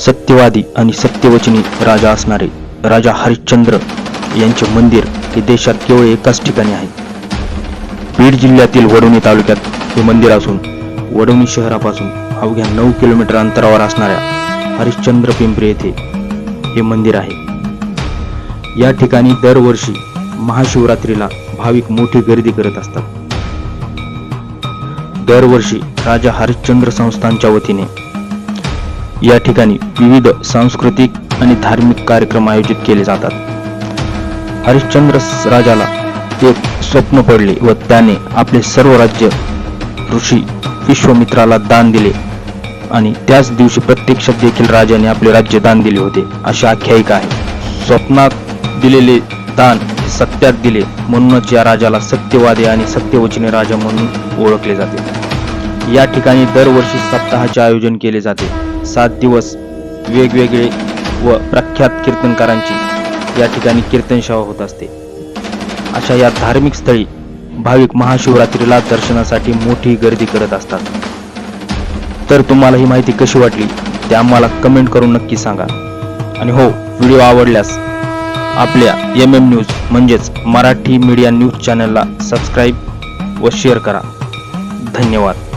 सत्यवादी आणि सत्यवचनी राजा असणारे राजा हरिश्चंद्र यांचे मंदिर हे देशात केवळ एकाच ठिकाणी आहे. बीड जिल्ह्यातील वडवणी तालुक्यात हे मंदिर असून वडवणी शहरापासून अवघ्या नऊ किलोमीटर अंतरावर असणाऱ्या हरिश्चंद्र पिंपरी येथे हे मंदिर आहे. या ठिकाणी दरवर्षी महाशिवरात्रीला भाविक मोठी गर्दी करत असतात. दरवर्षी राजा हरिश्चंद्र संस्थानच्या वतीने या ठिकाणी विविध सांस्कृतिक आणि धार्मिक कार्यक्रम आयोजित केले जातात. हरिश्चंद्र राजाला एक स्वप्न पडले व त्याने आपले सर्व राज्य ऋषी विश्वमित्राला दान दिले आणि त्याच दिवशी प्रत्यक्षात देखील राजाने आपले राज्य दान दिले होते. अशी आख्यायिका आहे. स्वप्नात दिलेले दान सत्यात दिले म्हणूनच या राजाला सत्यवादी आणि सत्यवचनी राजा म्हणून ओळखले जाते. या ठिकाणी दरवर्षी सप्ताहाचे आयोजन केले जाते. सात दिवस वेगवेगळे व प्रख्यात कीर्तनकारांची या ठिकाणी कीर्तनशाळा होत असते. अशा या धार्मिक स्थळी भाविक महाशिवरात्रीला दर्शनासाठी मोठी गर्दी करत असतात. तर तुम्हाला ही माहिती कशी वाटली ते आम्हाला कमेंट करून नक्की सांगा. आणि हो व्हिडिओ आवडल्यास आपल्या एम एम न्यूज म्हणजेच मराठी मीडिया न्यूज चॅनलला सबस्क्राईब व शेअर करा. धन्यवाद.